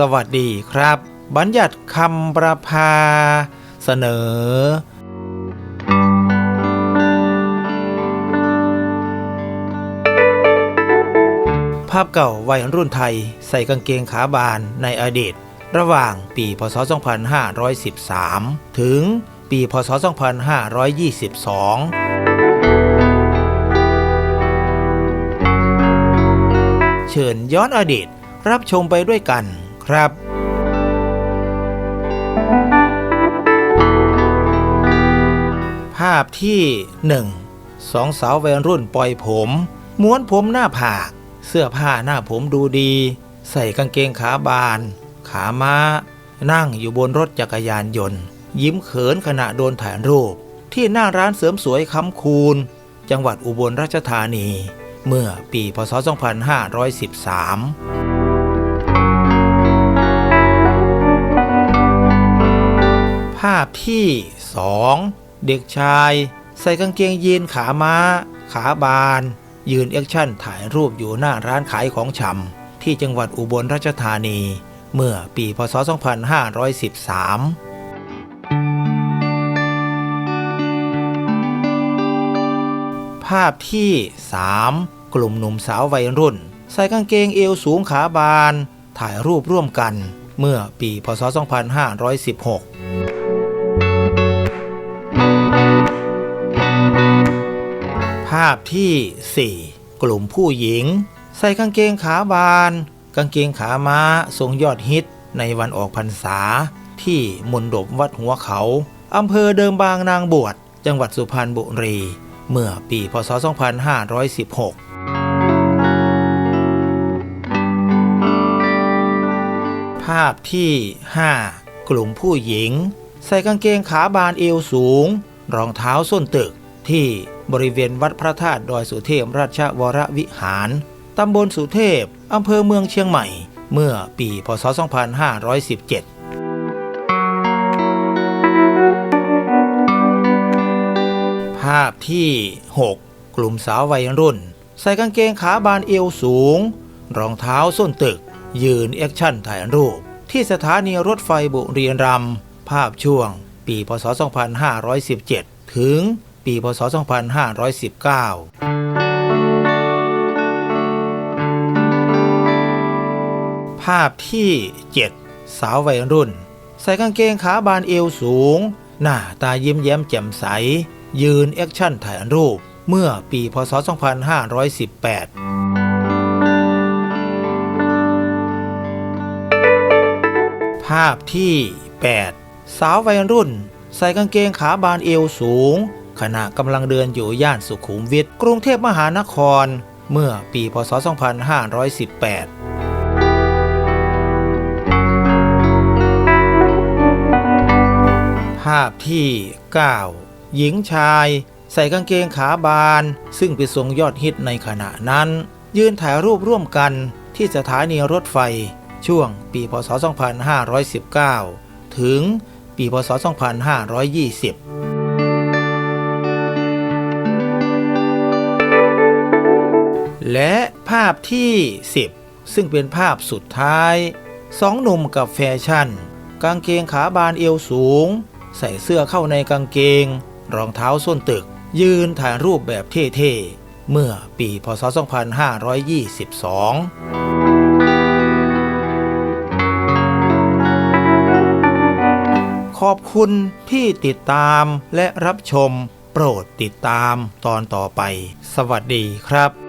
สวัสดีครับ บัญญัติคำประพา เสนอ ภาพเก่าวัยรุ่นไทยใส่กางเกงขาบานในอดีต ระหว่างปีพศ 2513 ถึงปีพศ 2522เชิญย้อนอดีตรับชมไปด้วยกัน ครับภาพที่ 1. สองสาววัยรุ่นปล่อยผม ม้วนผมหน้าผาก เสื้อผ้าหน้าผมดูดี ใส่กางเกงขาบาน ขาม้า นั่งอยู่บนรถจักรยานยนต์ ยิ้มเขินขณะโดนถ่ายรูป ที่หน้าร้านเสริมสวยคำคูณ จังหวัดอุบลราชธานี เมื่อปีพศ 2513าพที่ 2 เด็กชาย ใส่กางเกงยีนขาม้า ขาบาน ยืนแอคชั่นถ่ายรูปอยู่หน้าร้านขายของชำที่จังหวัดอุบลราชธานี เมื่อปีพศ 2513ภาพที่ 3 กลุ่มหนุ่มสาววัยรุ่น ใส่กางเกงเอวสูงขาบาน ถ่ายรูปร่วมกัน เมื่อปีพศ 2516 ภาพที่ 4 กลุ่มผู้หญิง ใส่กางเกงขาบาน กางเกงขาม้าทรงยอดฮิตในวันออกพรรษา ที่มณฑปวัดหัวเขาอำเภอเดิมบางนางบวชจังหวัดสุพรรณบุรี เมื่อปีพศ 2516ภาพที่ 5 กลุ่มผู้หญิง ใส่กางเกงขาบานเอวสูง รองเท้าส้นตึก ที่บริเวณวัดพระธาตุดอยสุเทพราชวรวิหาร ตำบลสุเทพ อำเภอเมืองเชียงใหม่ เมื่อปีพศ 2517ภาพที่ 6 กลุ่มสาววัยรุ่น ใส่กางเกงขาบานเอวสูง รองเท้าส้นตึก ยืนแอคชั่นถ่ายรูป ที่สถานีรถไฟบุรีรัมย์ภาพช่วง ปีพศ 2517 ถึง ปี พศ 2519 ภาพที่ 7 สาววัยรุ่น ใส่กางเกงขาบานเอวสูง หน้าตายิ้มแย้มแจ่มใส ยืนแอคชั่นถ่ายรูปเมื่อปี พศ 2518ภาพที่ 8 สาววัยรุ่น ใส่กางเกงขาบานเอวสูง ขณะกำลังเดินอยู่ย่านสุขุมวิทกรุงเทพมหานคร เมื่อปีพศ 2518ภาพที่ 9 หญิงชาย ใส่กางเกงขาบาน ซึ่งเป็นทรงยอดฮิตในขณะนั้น ยืนถ่ายรูปร่วมกันที่สถานีรถไฟ ช่วงปีพศ 2519 ถึงปีพศ 2520 และภาพที่ 10 ซึ่งเป็นภาพสุดท้ายสองหนุ่มกับแฟชั่น กางเกงขาบานเอวสูง ใส่เสื้อเข้าในกางเกง รองเท้าส้นตึก ยืนถ่ายรูปแบบเท่ๆ เมื่อปีพศ 2522ขอบคุณที่ติดตามและรับชม โปรดติดตามตอนต่อไป สวัสดีครับ